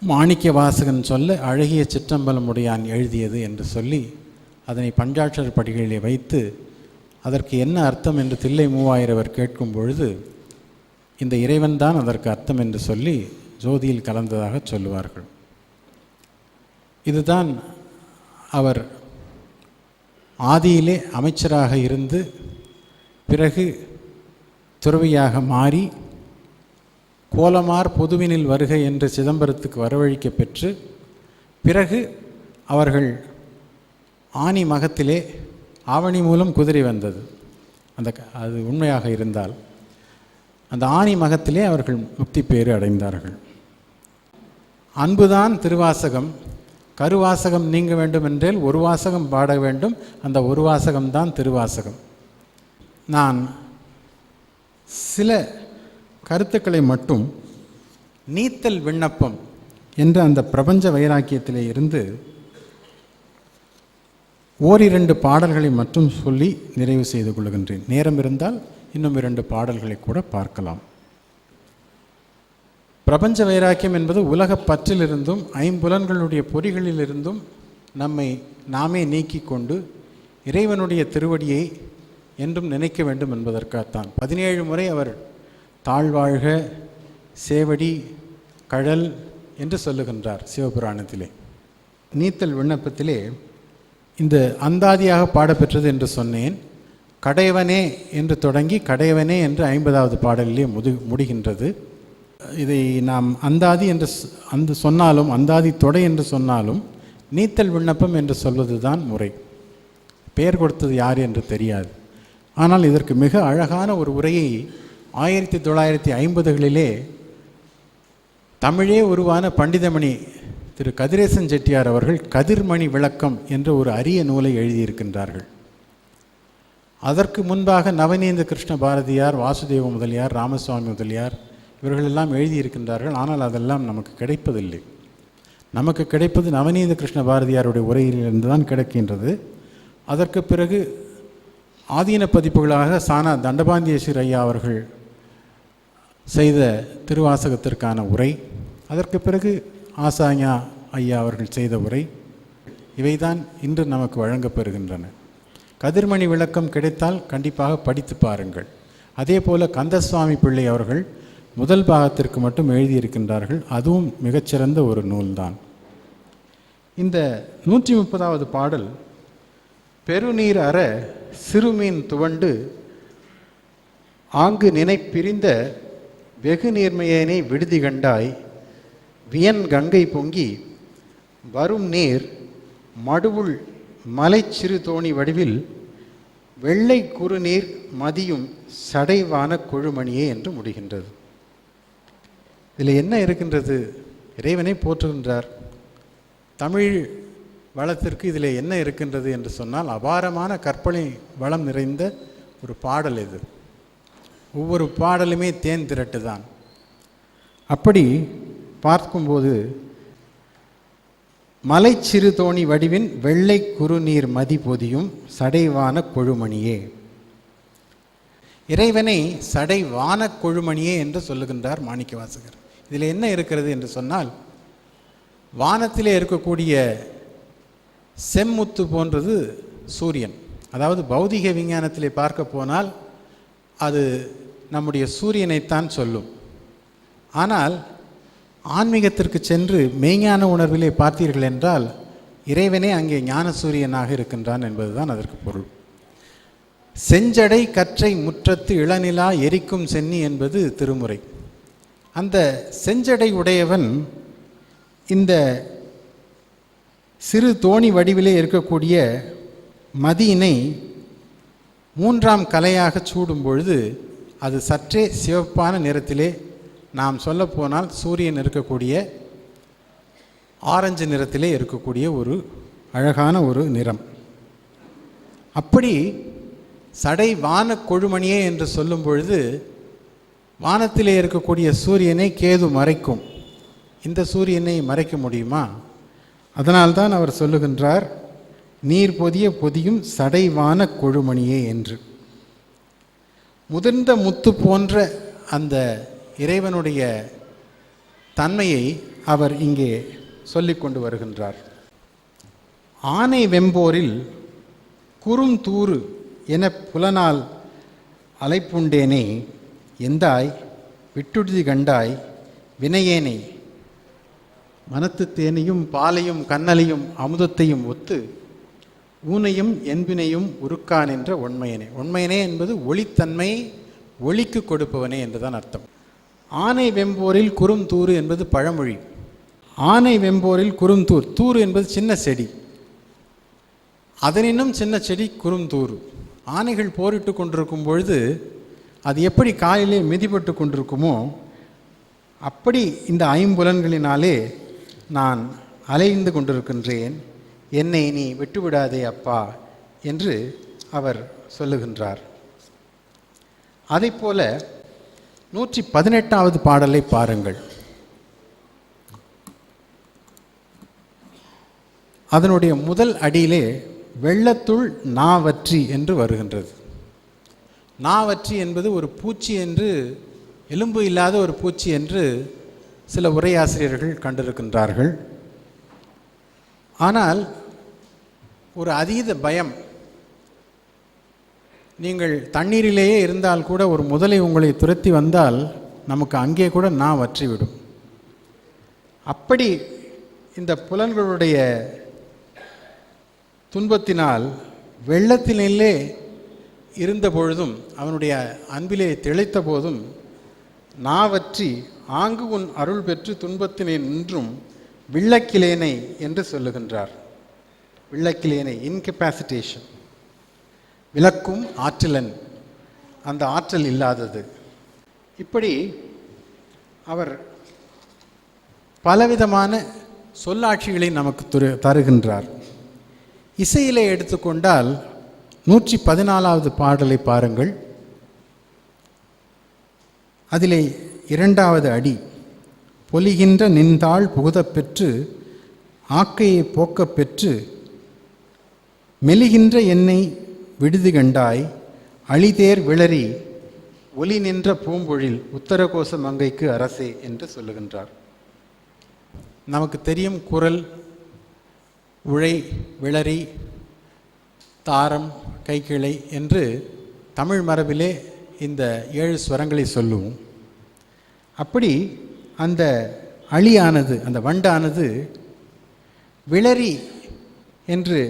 மாணிக்க வாசகன் சொல்ல அழகிய சிற்றம்பலமுடையான் எழுதியது என்று சொல்லி அதனை பஞ்சாட்சர் படிகளிலே வைத்து அதற்கு என்ன அர்த்தம் என்று தில்லை மூவாயிரவர் கேட்கும் பொழுது இந்த இறைவன்தான் அதற்கு அர்த்தம் என்று சொல்லி ஜோதியில் கலந்ததாக சொல்லுவார்கள். இதுதான் அவர் ஆதியிலே அமைச்சராக இருந்து பிறகு துறவியாக மாறி கோலமார் பொதுவினில் வருக என்று சிதம்பரத்துக்கு வரவழைக்க பெற்று பிறகு அவர்கள் ஆணி மகத்திலே ஆவணி மூலம் குதிரை வந்தது. அந்த க- அது உண்மையாக இருந்தால் அந்த ஆணி மகத்திலே அவர்கள் முக்தி பேறு அடைந்தார்கள். அன்புதான் திருவாசகம் கருவாசகம் நீங்க வேண்டும் என்றால் ஒரு வாசகம் பாட வேண்டும் அந்த ஒரு வாசகம்தான் திருவாசகம். நான் சில கருத்துக்களை மட்டும் நீத்தல் விண்ணப்பம் என்ற அந்த பிரபஞ்ச வைராக்கியத்திலே இருந்து ஓரிரண்டு பாடல்களை மட்டும் சொல்லி நிறைவு செய்து கொள்கின்றேன். நேரம் இருந்தால் இன்னும் இரண்டு பாடல்களை கூட பார்க்கலாம். பிரபஞ்ச வைராக்கியம் என்பது உலகப் பற்றிலிருந்தும் ஐம்புலன்களுடைய பொறிகளிலிருந்தும் நம்மை நாமே நீக்கி கொண்டு இறைவனுடைய திருவடியை என்றும் நினைக்க வேண்டும் என்பதற்காகத்தான். பதினேழு முறை அவர் தாழ்வாழ்க சேவடி கழல் என்று சொல்லுகின்றார் சிவபுராணத்திலே. நீத்தல் விண்ணப்பத்திலே இந்த அந்தாதியாக பாடப்பெற்றது என்று சொன்னேன். கடையவனே என்று தொடங்கி கடையவனே என்று ஐம்பதாவது பாடலிலே முது முடிகின்றது. இதை நாம் அந்தாதி என்று அந்த சொன்னாலும் அந்தாதி தொடை என்று சொன்னாலும் நீத்தல் விண்ணப்பம் என்று சொல்வதுதான் முறை. பெயர் கொடுத்தது யார் என்று தெரியாது. ஆனால் இதற்கு மிக அழகான ஒரு உரையை ஆயிரத்தி தொள்ளாயிரத்தி ஐம்பதுகளிலே தமிழே உருவான பண்டிதமணி திரு. கதிரேசன் செட்டியார் அவர்கள் கதிர்மணி விளக்கம் என்ற ஒரு அரிய நூலை எழுதியிருக்கின்றார்கள். அதற்கு முன்பாக நவநீந்த கிருஷ்ண பாரதியார் வாசுதேவ முதலியார் ராமசுவாமி முதலியார் இவர்களெல்லாம் எழுதியிருக்கின்றார்கள். ஆனால் அதெல்லாம் நமக்கு கிடைப்பதில்லை. நமக்கு கிடைப்பது நவநீத கிருஷ்ண பாரதியாருடைய உரையிலிருந்து தான் கிடைக்கின்றது. அதற்கு பிறகு ஆதீன பதிப்புகளாக சானா தண்டபாந்தியேஸ்வர் ஐயா அவர்கள் செய்த திருவாசகத்திற்கான உரை அதற்கு பிறகு ஆசாஞா ஐயா அவர்கள் செய்த உரை இவைதான் இன்று நமக்கு வழங்கப்பெறுகின்றன கதிர்மணி விளக்கம் கிடைத்தால் கண்டிப்பாக படித்து பாருங்கள். அதே போல கந்தசுவாமி பிள்ளை அவர்கள் முதல் பாகத்திற்கு மட்டும் எழுதியிருக்கின்றார்கள். அதுவும் மிகச்சிறந்த ஒரு நூல்தான். இந்த நூற்றி முப்பதாவது பாடல் பெருநீர் அற சிறுமீன் துவண்டு ஆங்கு நினைப்பிரிந்த வெகு நீர்மையனை விடுதி கண்டாய். வியன் கங்கை பொங்கி வரும் நீர் மடுவுள் மலைச்சிறு தோணி வடிவில் வெள்ளை குறுநீர் மதியும் சடைவான கொழுமணியே என்று முடிகின்றது. இதில் என்ன இருக்கின்றது? இறைவனை போற்றுகின்றார். தமிழ் வளத்திற்கு இதில் என்ன இருக்கின்றது என்று சொன்னால் அபாரமான கற்பனை வளம் நிறைந்த ஒரு பாடல் இது. ஒவ்வொரு பாடலுமே தேன் திரட்டு தான் அப்படி பார்க்கும்போது மலை சிறுதோணி வடிவின் வெள்ளை குறுநீர் மதி பொதியும் சடைவான கொழுமணியே. இறைவனை சடைவான கொழுமணியே என்று சொல்லுகின்றார் மாணிக்கவாசகர். இதில் என்ன இருக்கிறது என்று சொன்னால் வானத்திலே இருக்கக்கூடிய செம்முத்து போன்றது சூரியன். அதாவது பௌதிக விஞ்ஞானத்திலே பார்க்க போனால் அது நம்முடைய சூரியனைத்தான் சொல்லும். ஆனால் ஆன்மீகத்திற்கு சென்று மெய்ஞான உணர்விலே பார்த்தீர்கள் என்றால் இறைவனே அங்கே ஞான சூரியனாக இருக்கின்றான் என்பதுதான் அதற்கு பொருள். செஞ்சடை கற்றை முற்றத்து இளநிலா எரிக்கும் சென்னி என்பது திருமுறை. அந்த செஞ்சடை உடையவன் இந்த சிறு தோணி வடிவிலே இருக்கக்கூடிய மதியினை மூன்றாம் கலையாக சூடும் பொழுது அது சற்றே சிவப்பான நிறத்திலே நாம் சொல்லப்போனால் சூரியன் இருக்கக்கூடிய ஆரஞ்சு நிறத்திலே இருக்கக்கூடிய ஒரு அழகான ஒரு நிறம். அப்படி சடை வான கொழுமணியே என்று சொல்லும் பொழுது வானத்திலே இருக்கக்கூடிய சூரியனை கேது மறைக்கும். இந்த சூரியனை மறைக்க முடியுமா? அதனால்தான் அவர் சொல்லுகின்றார் நீர் பொதிய பொதியும் சடைவான கொழுமணியே என்று. முதிர்ந்த முத்து போன்ற அந்த இறைவனுடைய தன்மையை அவர் இங்கே சொல்லிக்கொண்டு வருகின்றார். ஆனை வெம்போரில் குறுந்தூறு என புலனால் அலைப்புண்டேனே எந்தாய்? விட்டுடுதி கண்டாய் வினையேனே. மனத்து தேனையும் பாலையும் கண்ணலையும் அமுதத்தையும் ஒத்து ஊனையும் என்பினையும் உருக்கான் என்ற உண்மையனே உண்மையனே என்பது ஒளித்தன்மை ஒளிக்கு கொடுப்பவனே என்றுதான் அர்த்தம். ஆனை வெம்போரில் குறுந்தூறு என்பது பழமொழி. ஆனை வெம்போரில் குறுந்தூர் தூறு என்பது சின்ன செடி. அதனினும் சின்ன செடி குறுந்தூர் ஆனைகள் போரிட்டு கொண்டிருக்கும் பொழுது அது எப்படி காலிலே மிதிப்பட்டு கொண்டிருக்குமோ அப்படி இந்த ஐம்புலன்களினாலே நான் அலைந்து கொண்டிருக்கின்றேன். என்னை நீ விட்டுவிடாதே அப்பா என்று அவர் சொல்லுகின்றார். அதை போல நூற்றி பதினெட்டாவது பாடலை பாருங்கள். அதனுடைய முதல் அடியிலே வெள்ளத்துள் நாவற்றி என்று வருகின்றது. நாவற்றி என்பது ஒரு பூச்சி என்று எலும்பு இல்லாத ஒரு பூச்சி என்று சில உரையாசிரியர்கள் கண்டிருக்கின்றார்கள். ஆனால் ஒரு அதீத பயம். நீங்கள் தண்ணீரிலேயே இருந்தால் கூட ஒரு முதலை உங்களை துரத்தி வந்தால் நமக்கு அங்கே கூட நான் வற்றிவிடும். அப்படி இந்த புலன்களுடைய துன்பத்தினால் வெள்ளத்தினிலே இருந்த பொழுதும் அவனுடைய அன்பிலே திளைத்த போதும் நாவற்றி ஆங்கு உன் அருள் பெற்று துன்பத்தினை நின்றும் வில்லக்கிளேனை என்று சொல்லுகின்றார். வில்லக்கிளேனை இன்கெப்பாசிட்டேஷன் விளக்கும் ஆற்றலன். அந்த ஆற்றல் இல்லாதது. இப்படி அவர் பலவிதமான சொல்லாட்சிகளை நமக்கு துரு தருகின்றார். இசையிலே எடுத்துக்கொண்டால் நூற்றி பதினாலாவது பாடலை பாருங்கள். அதிலே இரண்டாவது அடி. பொலிகின்ற நின்றாள் புகுதப் பெற்று ஆக்கையை போக்கப் பெற்று மெலிகின்ற என்னை விடுதி கண்டாய் அழிதேர் விளரி ஒலி நின்ற பூம்பொழில் உத்தரகோச மங்கைக்கு அரசே என்று சொல்லுகின்றார். நமக்கு தெரியும் குரல் உழை விளரி தாரம் கைக்கிளை என்று தமிழ் மரபிலே இந்த ஏழு ஸ்வரங்களை சொல்லுவோம். அப்படி அந்த அழியானது அந்த வண்டானது விளரி என்று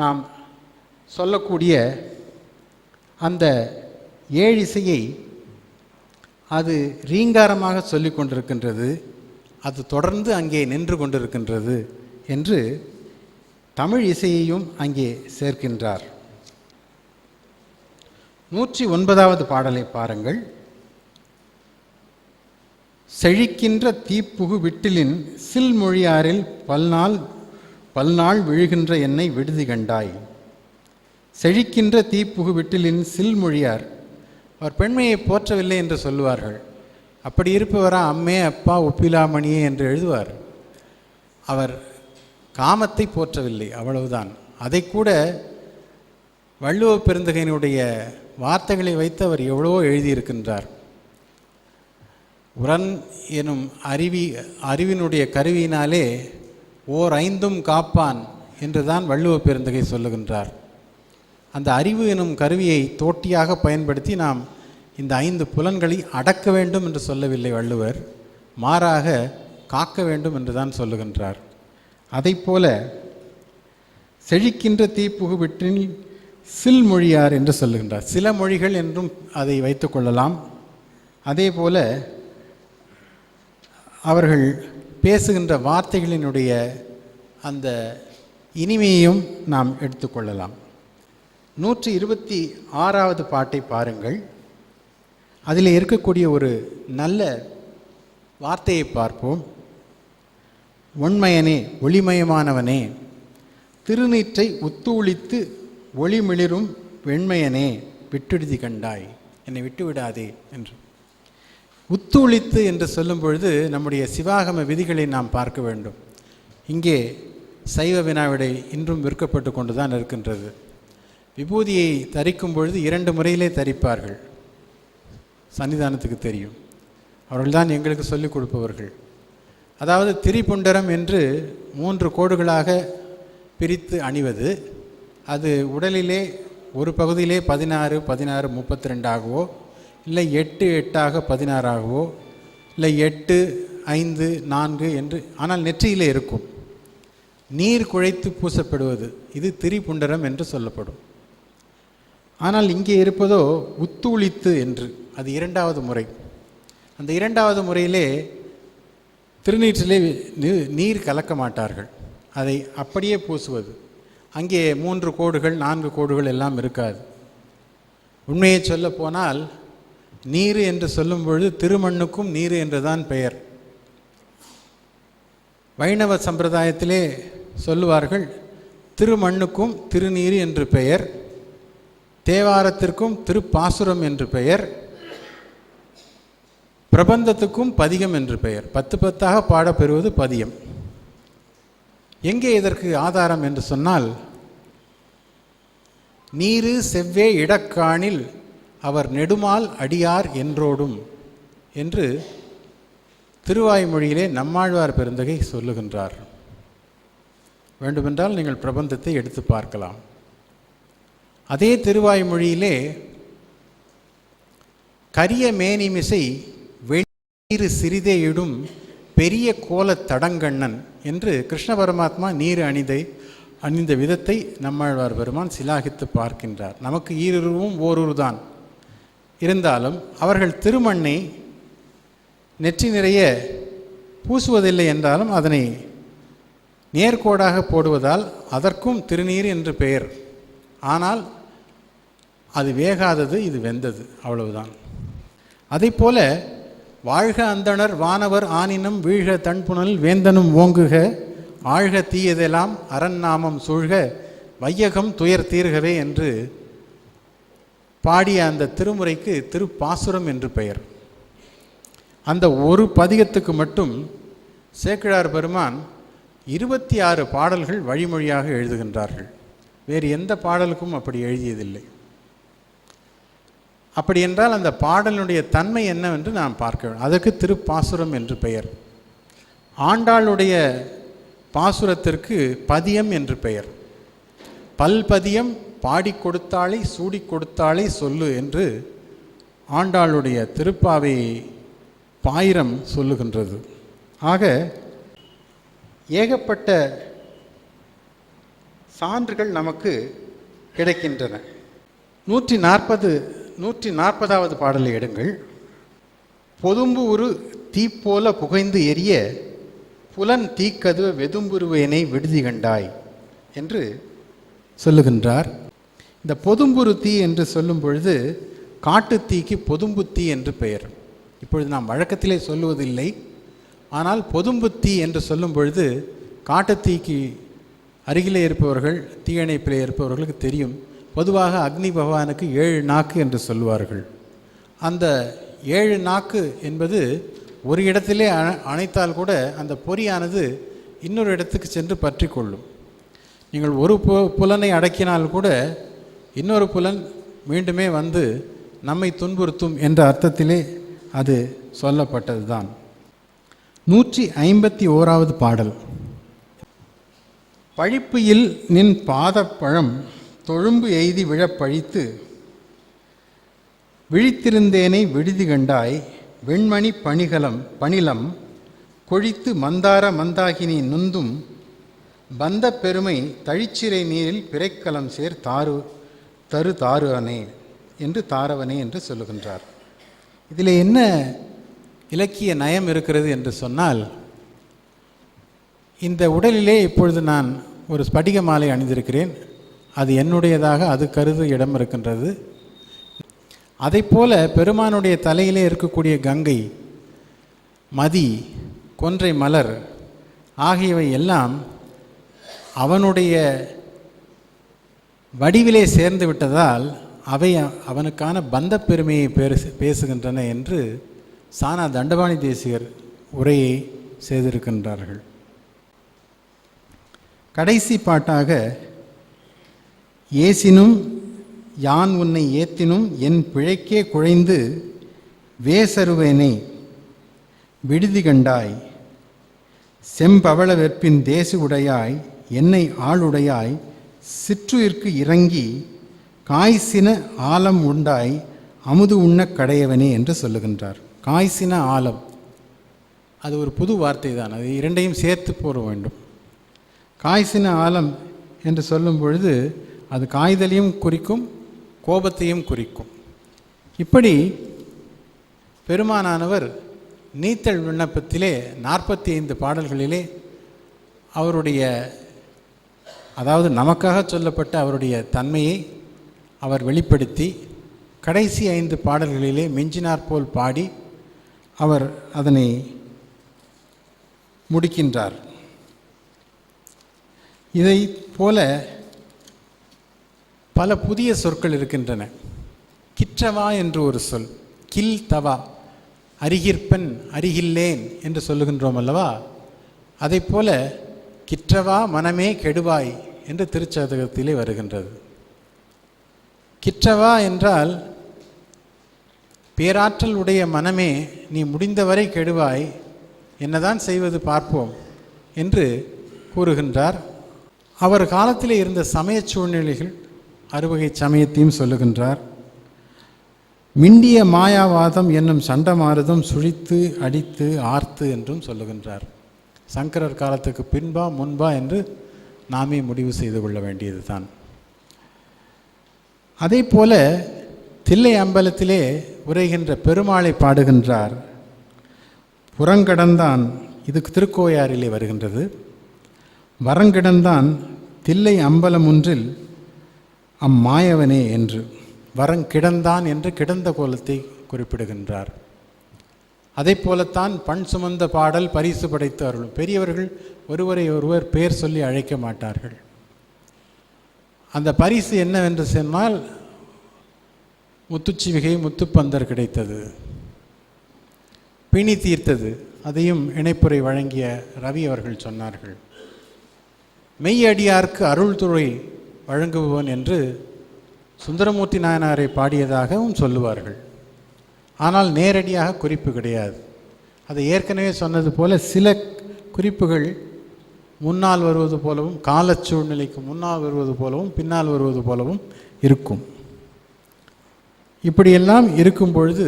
நாம் சொல்லக்கூடிய அந்த ஏழிசையை அது ரீங்காரமாக சொல்லி கொண்டிருக்கின்றது. அது தொடர்ந்து அங்கே நின்று கொண்டிருக்கின்றது என்று தமிழ் இசையையும் அங்கே சேர்க்கின்றார். நூற்றி ஒன்பதாவது பாடலை பாருங்கள். செழிக்கின்ற தீப்புகு விட்டிலின் சில்மொழியாரில் பல்நாள் பல்நாள் விழுகின்ற என்னை விடுதி கண்டாய். செழிக்கின்ற தீப்புகு விட்டிலின் சில்மொழியார் அவர் பெண்மையை போற்றவில்லை என்று சொல்லுவார்கள். அப்படி இருப்பவரா அம்மே அப்பா ஒப்பிலாமணியே என்று எழுதுவார். அவர் காமத்தை போற்றவில்லை அவ்வளவுதான். அதை கூட வள்ளுவ பெருந்தகையினுடைய வார்த்தைகளை வைத்து அவர் எவ்வளவோ எழுதியிருக்கின்றார். உரன் எனும் அறிவி அறிவினுடைய கருவியினாலே ஓர் ஐந்தும் காப்பான் என்றுதான் வள்ளுவ பெருந்தகை சொல்லுகின்றார். அந்த அறிவு எனும் கருவியை தோட்டியாக பயன்படுத்தி நாம் இந்த ஐந்து புலன்களை அடக்க வேண்டும் என்று சொல்லவில்லை வள்ளுவர். மாறாக காக்க வேண்டும் என்று தான் சொல்லுகின்றார் அதைப்போல செழிக்கின்ற தீப்புகுவிற்றின் சில் மொழியார் என்று சொல்லுகின்றார். சில மொழிகள் என்றும் அதை வைத்துக்கொள்ளலாம் அதே போல அவர்கள் பேசுகின்ற வார்த்தைகளினுடைய அந்த இனிமையையும் நாம் எடுத்துக்கொள்ளலாம். நூற்றி இருபத்தி ஆறாவது பாட்டை பாருங்கள். அதில் இருக்கக்கூடிய ஒரு நல்ல வார்த்தையை பார்ப்போம். உண்மையனே ஒளிமயமானவனே திருநீற்றை ஒத்துழித்து ஒளிமிளிரும் வெண்மையனே விட்டுடுதி கண்டாய் என்னை விட்டுவிடாதே என்று. உத்துளித்து என்று சொல்லும் பொழுது நம்முடைய சிவாகம விதிகளை நாம் பார்க்க வேண்டும். இங்கே சைவ வினாவிடை இன்றும் விற்கப்பட்டு கொண்டு தான் இருக்கின்றது. விபூதியை தரிக்கும் பொழுது இரண்டு முறையிலே தரிப்பார்கள். சன்னிதானத்துக்கு தெரியும். அவர்கள்தான் எங்களுக்கு சொல்லிக் கொடுப்பவர்கள். அதாவது திரிபுண்டரம் என்று மூன்று கோடுகளாக பிரித்து அணிவது அது உடலிலே ஒரு பகுதியிலே பதினாறு பதினாறு முப்பத்தி ரெண்டாகவோ இல்லை எட்டு எட்டாக பதினாறாகவோ இல்லை எட்டு ஐந்து நான்கு என்று ஆனால் நெற்றியிலே இருக்கும். நீர் குழைத்து பூசப்படுவது இது திரிபுண்டரம் என்று சொல்லப்படும். ஆனால் இங்கே இருப்பதோ உத்தூளித்து என்று அது இரண்டாவது முறை. அந்த இரண்டாவது முறையிலே திருநீற்றிலே நீர் கலக்க மாட்டார்கள். அதை அப்படியே பூசுவது. அங்கே மூன்று கோடுகள் நான்கு கோடுகள் எல்லாம் இருக்காது. உண்மையை சொல்ல போனால் நீர் என்று சொல்லும் பொழுது திருமண்ணுக்கும் நீர் என்றுதான் பெயர். வைணவ சம்பிரதாயத்திலே சொல்லுவார்கள் திருமண்ணுக்கும் திருநீர் என்று பெயர் தேவாரத்திற்கும் திருப்பாசுரம் என்று பெயர் பிரபந்தத்துக்கும் பதிகம் என்று பெயர். பத்து பத்தாக பாடப்பெறுவது பதியம் எங்கே இதற்கு ஆதாரம் என்று சொன்னால் நீரு செவ்வே இடக்காணில் அவர் நெடுமால் அடியார் என்றோடும் என்று திருவாய்மொழியிலே நம்மாழ்வார் பெருந்தகை சொல்லுகின்றார். வேண்டுமென்றால் நீங்கள் பிரபந்தத்தை எடுத்து பார்க்கலாம். அதே திருவாய்மொழியிலே கரிய மேனிமிசை வெளிநீர் சிறிதேயிடும் பெரிய கோலத் தடங்கண்ணன் என்று கிருஷ்ண பரமாத்மா நீர் அணிதை அணிந்த விதத்தை நம்மாழ்வார் பெருமான் சிலாகித்து பார்க்கின்றார். நமக்கு ஈருருவும் ஓரூர் தான் இருந்தாலும் அவர்கள் திருமண்ணை நெற்றி நிறைய பூசுவதில்லை என்றாலும் அதனை நேர்கோடாக போடுவதால் அதற்கும் திருநீர் என்று பெயர். ஆனால் அது வேகாதது இது வெந்தது அவ்வளவுதான். அதைப்போல வாழ்க அந்தணர் வானவர் ஆனினம் வீழ்க தன்புணல் வேந்தனும் ஓங்குக ஆழ்க தீயதெல்லாம் அரண் நாமம் சூழ்க வையகம் துயர் தீர்கவே என்று பாடிய அந்த திருமுறைக்கு திருப்பாசுரம் என்று பெயர். அந்த ஒரு பதிகத்துக்கு மட்டும் சேக்கிழார் பெருமான் இருபத்தி ஆறு பாடல்கள் வழிமொழியாக எழுதுகின்றார்கள். வேறு எந்த பாடலுக்கும் அப்படி எழுதியதில்லை. அப்படி என்றால் அந்த பாடலினுடைய தன்மை என்னவென்று நாம் பார்க்க வேண்டும். அதற்கு திருப்பாசுரம் என்று பெயர். ஆண்டாளுடைய பாசுரத்திற்கு பதியம் என்று பெயர். பல்பதியம் பாடி கொடுத்தாலே சூடி கொடுத்தாலே சொல்லு என்று ஆண்டாளுடைய திருப்பாவை பாயிரம் சொல்லுகின்றது. ஆக ஏகப்பட்ட சான்றுகள் நமக்கு கிடைக்கின்றன. நூற்றி நாற்பது நூற்றி நாற்பதாவது பாடலை எடுங்கள். பொதும்பு உரு தீப்போல புகைந்து எரிய புலன் தீக்கதுவ வெதும்புருவேனை விடுதி கண்டாய் என்று சொல்லுகின்றார். இந்த பொதும்புரு தீ என்று சொல்லும் பொழுது காட்டுத்தீக்கு பொதும்பு தீ என்று பெயர். இப்பொழுது நாம் வழக்கத்திலே சொல்லுவதில்லை. ஆனால் பொதும்பு தீ என்று சொல்லும் பொழுது காட்டுத்தீக்கு அருகிலே இருப்பவர்கள் தீயணைப்பிலே இருப்பவர்களுக்கு தெரியும். பொதுவாக அக்னி பகவானுக்கு ஏழு நாக்கு என்று சொல்லுவார்கள். அந்த ஏழு நாக்கு என்பது ஒரு இடத்திலே அண- அணைத்தால் கூட அந்த பொறியானது இன்னொரு இடத்துக்கு சென்று பற்றி கொள்ளும் நீங்கள் ஒரு பு புலனை அடக்கினால் கூட இன்னொரு புலன் மீண்டுமே வந்து நம்மை துன்புறுத்தும் என்ற அர்த்தத்திலே அது சொல்லப்பட்டது தான் நூற்றி ஐம்பத்தி ஓராவது பாடல். பழிப்புயில் நின் பாதப்பழம் தொழும்பு எய்தி விழப்பழித்து விழித்திருந்தேனை விடுதி கண்டாய் வெண்மணி பணிகலம் பணிலம் கொழித்து மந்தார மந்தாகினி நுந்தும் பந்த பெருமை தழிச்சிறை நீரில் பிறைக்கலம் சேர் தாரு தரு தாருவனே என்று தாரவனே என்று சொல்லுகின்றார். இதில் என்ன இலக்கிய நயம் இருக்கிறது என்று சொன்னால் இந்த உடலிலே இப்பொழுது நான் ஒரு ஸ்படிக மாலை அணிந்திருக்கிறேன். அது என்னுடையதாக அது கருது இடம் இருக்கின்றது. அதைப்போல பெருமானுடைய தலையிலே இருக்கக்கூடிய கங்கை மதி கொன்றை மலர் ஆகியவை எல்லாம் அவனுடைய வடிவிலே சேர்ந்து விட்டதால் அவை அவனுக்கான பந்தப் பெருமையை பேசு பேசுகின்றன என்று சானா தண்டபாணி தேசிகர் உரையை செய்திருக்கின்றார்கள். கடைசி பாட்டாக ஏசினும் யான் உன்னை ஏத்தினும் என் பிழைக்கே குழைந்து வேசருவேனை விடுதி கண்டாய். செம்பவள வெற்பின் தேசு உடையாய் என்னை ஆளுடையாய் சிற்றுயிர்க்கு இறங்கி காய்சின ஆலம் உண்டாய் அமுது உண்ணக் கடையவனே என்று சொல்லுகின்றார். காய்சின ஆலம். அது ஒரு புது வார்த்தை தான். அது இரண்டையும் சேர்த்து போட வேண்டும். காய்சின ஆலம் என்று சொல்லும் பொழுது அது காய்தலையும் குறிக்கும் கோபத்தையும் குறிக்கும். இப்படி பெருமானானவர் நீத்தல் விண்ணப்பத்திலே நாற்பத்தி ஐந்து பாடல்களிலே அவருடைய அதாவது நமக்காக சொல்லப்பட்ட அவருடைய தன்மையை அவர் வெளிப்படுத்தி கடைசி ஐந்து பாடல்களிலே மிஞ்சினார் போல் பாடி அவர் அதனை முடிக்கின்றார். இதை போல பல புதிய சொற்கள் இருக்கின்றன. கிற்றவா என்று ஒரு சொல் கில் தவா அருகிற்பன் அருகில்லேன் என்று சொல்லுகின்றோம் அல்லவா? அதைப் போல கிற்றவா மனமே கெடுவாய் என்று திருச்சதகத்திலே வருகின்றது. கிற்றவா என்றால் பேராற்றல் உடைய மனமே நீ முடிந்தவரை கெடுவாய் என்னதான் செய்வது பார்ப்போம் என்று கூறுகின்றார். அவர் காலத்திலே இருந்த சமய சூழ்நிலைகள் அறுவகை சமயத்தையும் சொல்லுகின்றார். மிண்டிய மாயாவாதம் என்னும் சண்டமாறுதம் சுழித்து அடித்து ஆர்த்து என்றும் சொல்லுகின்றார். சங்கரர் காலத்துக்கு பின்பா முன்பா என்று நாமே முடிவு செய்து கொள்ள வேண்டியது தான் அதே போல தில்லை அம்பலத்திலே உரைகின்ற பெருமாளை பாடுகின்றார். புறங்கடந்தான் இது திருக்கோயாரிலே வருகின்றது. வரங்கிடந்தான் தில்லை அம்பலம் ஒன்றில் அம்மாயவனே என்று வரங்கிடந்தான் என்று கிடந்த கோலத்தை குறிப்பிடுகின்றார். அதை போலத்தான் பண் சுமந்த பாடல் பரிசு படைத்து அருளும். பெரியவர்கள் ஒருவரை ஒருவர் பேர் சொல்லி அழைக்க மாட்டார்கள். அந்த பரிசு என்னவென்று சொன்னால் முத்துச்சிவிகை முத்துப்பந்தர் கிடைத்தது. பிணி தீர்த்தது. அதையும் இணைப்புரை வழங்கிய ரவி அவர்கள் சொன்னார்கள். மெய்யடியார்க்கு அருள்துறை வழங்குபவன் என்று சுந்தரமூர்த்தி நாயனாரை பாடியதாகவும் சொல்லுவார்கள். ஆனால் நேரடியாக குறிப்பு கிடையாது. அதை ஏற்கனவே சொன்னது போல சில குறிப்புகள் முன்னால் வருவது போலவும் கால சூழ்நிலைக்கு முன்னால் வருவது போலவும் பின்னால் வருவது போலவும் இருக்கும். இப்படியெல்லாம் இருக்கும் பொழுது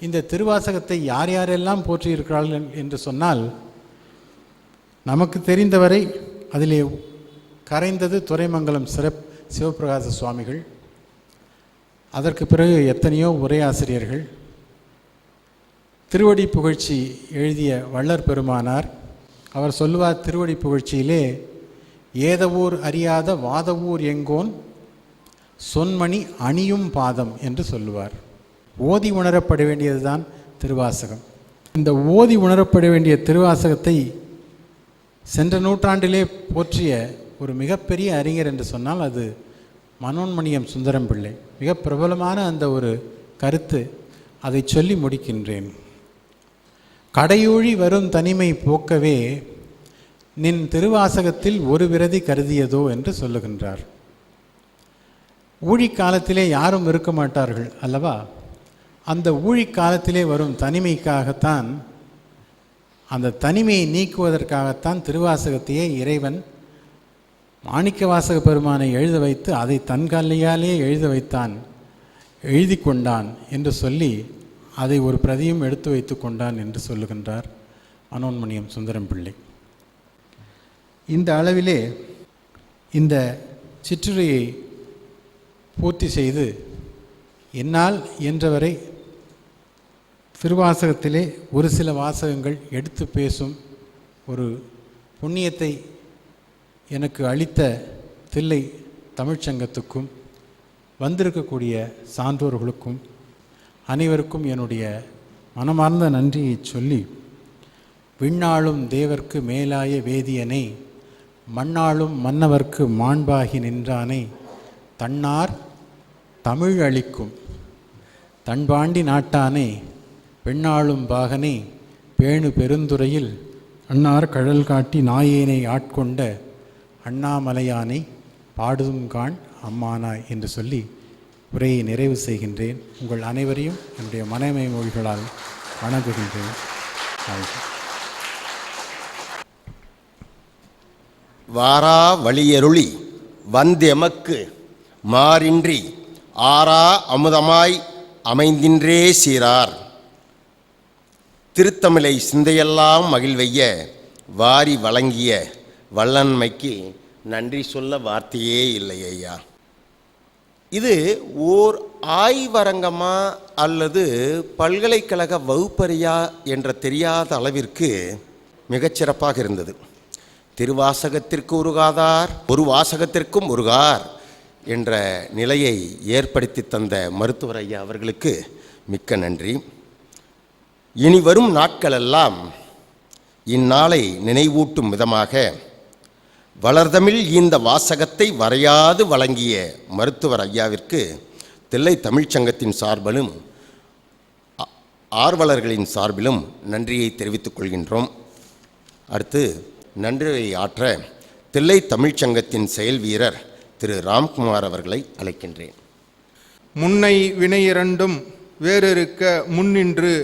இந்த திருவாசகத்தை யார் யாரெல்லாம் போற்றியிருக்கிறார்கள் என்று சொன்னால் நமக்கு தெரிந்தவரை அதிலே கரைந்தது துறைமங்கலம் சிறப் சிவபிரகாச சுவாமிகள் அதற்கு பிறகு எத்தனையோ உரையாசிரியர்கள் திருவடி புகழ்ச்சி எழுதிய வள்ளர் பெருமானார் அவர் சொல்லுவார் திருவடி புகழ்ச்சியிலே ஏதவூர் அறியாத வாதவூர் எங்கோன் சொன்மணி அணியும் பாதம் என்று சொல்லுவார். ஓதி உணரப்பட வேண்டியதுதான் திருவாசகம். இந்த ஓதி உணரப்பட வேண்டிய திருவாசகத்தை சென்ற நூற்றாண்டிலே போற்றிய ஒரு மிகப்பெரிய அறிஞர் என்று சொன்னால் அது மனோன்மணியம் சுந்தரம் பிள்ளை மிக பிரபலமான அந்த ஒரு கருத்து அதை சொல்லி முடிக்கின்றேன். கடையூழி வரும் தனிமை போக்கவே நின் திருவாசகத்தில் ஒரு விரதி கருதியதோ என்று சொல்லுகின்றார். ஊழி காலத்திலே யாரும் இருக்க மாட்டார்கள் அல்லவா? அந்த ஊழி காலத்திலே வரும் தனிமைக்காகத்தான் அந்த தனிமையை நீக்குவதற்காகத்தான் திருவாசகத்தையே இறைவன் மாணிக்க வாசக பெருமானை எழுத வைத்து அதை தன் கல்லையாலே எழுத வைத்தான் எழுதி கொண்டான் என்று சொல்லி அதை ஒரு பிரதியும் எடுத்து வைத்து கொண்டான் என்று சொல்லுகின்றார் மனோன்மணியம் சுந்தரம் பிள்ளை. இந்த அளவிலே இந்த சிற்றுரையை பூர்த்தி செய்து என்னால் இயன்றவரை திருவாசகத்திலே ஒரு சில வாசகங்கள் எடுத்து பேசும் ஒரு புண்ணியத்தை எனக்கு அளித்த தில்லை தமிழ்ச்சங்கத்துக்கும் வந்திருக்கக்கூடிய சான்றோர்களுக்கும் அனைவருக்கும் என்னுடைய மனமார்ந்த நன்றியை சொல்லி விண்ணாளும் தேவர்க்கு மேலாய வேதியனை மண்ணாளும் மன்னவர்க்கு மாண்பாகி நின்றானை தன்னார் தமிழ் அளிக்கும். தன்பாண்டி நாட்டானை பெண்ணாளும் பாகனை பேணு பெருந்துறையில் அன்னார் கழல் காட்டி நாயேனை ஆட்கொண்ட அண்ணாமலையானை பாடுதும் காண் அம்மானா என்று சொல்லி உரையை நிறைவு செய்கின்றேன். உங்கள் அனைவரையும் என்னுடைய மனைமை மொழிகளால் வணங்குகின்றேன். வாரா வழியருளி வந்தெமக்கு மாறின்றி ஆறா அமுதமாய் அமைந்தின்றே சீரார். திருத்தமிழை சிந்தையெல்லாம் மகிழ்வைய வாரி வழங்கிய வல்லன்மைக்கு நன்றி சொல்ல வார்த்தையே இல்லை ஐயா. இது ஓர் ஆய்வரங்கமா அல்லது பல்கலைக்கழக வகுப்பறையா என்ற தெரியாத அளவிற்கு மிகச்சிறப்பாக இருந்தது. திருவாசகத்திற்கு உருகாதார் ஒரு வாசகத்திற்கும் உருகார் என்ற நிலையை ஏற்படுத்தி தந்த மருத்துவர் ஐயா அவர்களுக்கு மிக்க நன்றி. இனி வரும் நாட்களெல்லாம் இந்நாளை நினைவூட்டும் விதமாக வளர்தமிழ் இந்த வாசகத்தை வரையாது வழங்கிய மருத்துவர் ஐயாவிற்கு தில்லை தமிழ்ச்சங்கத்தின் சார்பிலும் ஆர்வலர்களின் சார்பிலும் நன்றியை தெரிவித்துக் கொள்கின்றோம். அடுத்து நன்றியை ஆற்ற தில்லை தமிழ்ச்சங்கத்தின் செயல் வீரர் திரு ராம்குமார் அவர்களை அழைக்கின்றேன். முன்னை வினையிரண்டும் வேறிருக்க முன்னின்று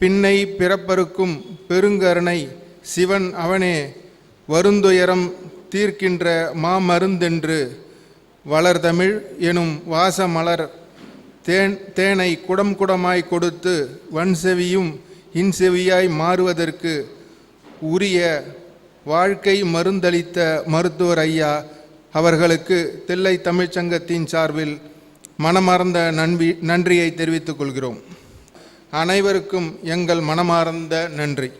பின்னை பிறப்பருக்கும் பெருங்கருணை சிவன் அவனே வருந்துயரம் தீர்க்கின்ற மாமருந்தென்று வளர்தமிழ் எனும் வாசமலர் தேன் தேனை குடம் குடமாய் கொடுத்து வன்செவியும் இன்செவியாய் மாறுவதற்கு உரிய வாழ்க்கை மருந்தளித்த மருத்துவர் ஐயா அவர்களுக்கு தில்லை தமிழ்ச்சங்கத்தின் சார்பில் மனமார்ந்த நன்றி நன்றியை தெரிவித்துக் கொள்கிறோம். அனைவருக்கும் எங்கள் மனமார்ந்த நன்றி.